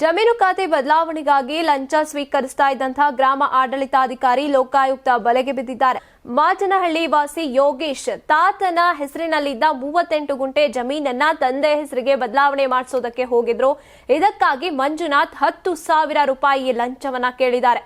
ಜಮೀನು ಖಾತೆ ಬದಲಾವಣೆಗಾಗಿ ಲಂಚ ಸ್ವೀಕರಿಸ್ತಾ ಇದ್ದಂತಹ ಗ್ರಾಮ ಆಡಳಿತಾಧಿಕಾರಿ ಲೋಕಾಯುಕ್ತ ಬಲೆಗೆ ಬಿದ್ದಿದ್ದಾರೆ. ಮಾಚನಹಳ್ಳಿ ವಾಸಿ ಯೋಗೇಶ್ ತಾತನ ಹೆಸರಿನಲ್ಲಿದ್ದ ಮೂವತ್ತೆಂಟು ಗುಂಟೆ ಜಮೀನನ್ನ ತಂದೆ ಹೆಸರಿಗೆ ಬದಲಾವಣೆ ಮಾಡಿಸೋದಕ್ಕೆ ಹೋಗಿದ್ರು. ಇದಕ್ಕಾಗಿ ಮಂಜುನಾಥ್ ಹತ್ತು ಸಾವಿರ ರೂಪಾಯಿ ಲಂಚವನ್ನ ಕೇಳಿದ್ದಾರೆ.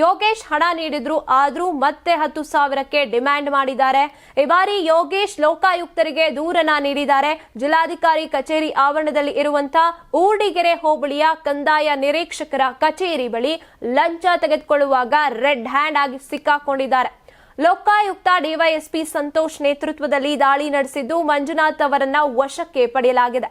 ಯೋಗೇಶ್ ಹಣ ನೀಡಿದ್ರು, ಆದ್ರೂ ಮತ್ತೆ ಹತ್ತು ಸಾವಿರಕ್ಕೆ ಡಿಮ್ಯಾಂಡ್ ಮಾಡಿದ್ದಾರೆ. ಈ ಬಾರಿ ಯೋಗೇಶ್ ಲೋಕಾಯುಕ್ತರಿಗೆ ದೂರನ ನೀಡಿದ್ದಾರೆ. ಜಿಲ್ಲಾಧಿಕಾರಿ ಕಚೇರಿ ಆವರಣದಲ್ಲಿ ಇರುವಂತಹ ಊರ್ಡಿಗೆರೆ ಹೋಬಳಿಯ ಕಂದಾಯ ನಿರೀಕ್ಷಕರ ಕಚೇರಿ ಬಳಿ ಲಂಚ ತೆಗೆದುಕೊಳ್ಳುವಾಗ ರೆಡ್ ಹ್ಯಾಂಡ್ ಆಗಿ ಸಿಕ್ಕಾಕೊಂಡಿದ್ದಾರೆ. ಲೋಕಾಯುಕ್ತ ಡಿವೈಎಸ್ಪಿ ಸಂತೋಷ್ ನೇತೃತ್ವದಲ್ಲಿ ದಾಳಿ ನಡೆಸಿದ್ದು ಮಂಜುನಾಥ್ ಅವರನ್ನ ವಶಕ್ಕೆ ಪಡೆಯಲಾಗಿದೆ.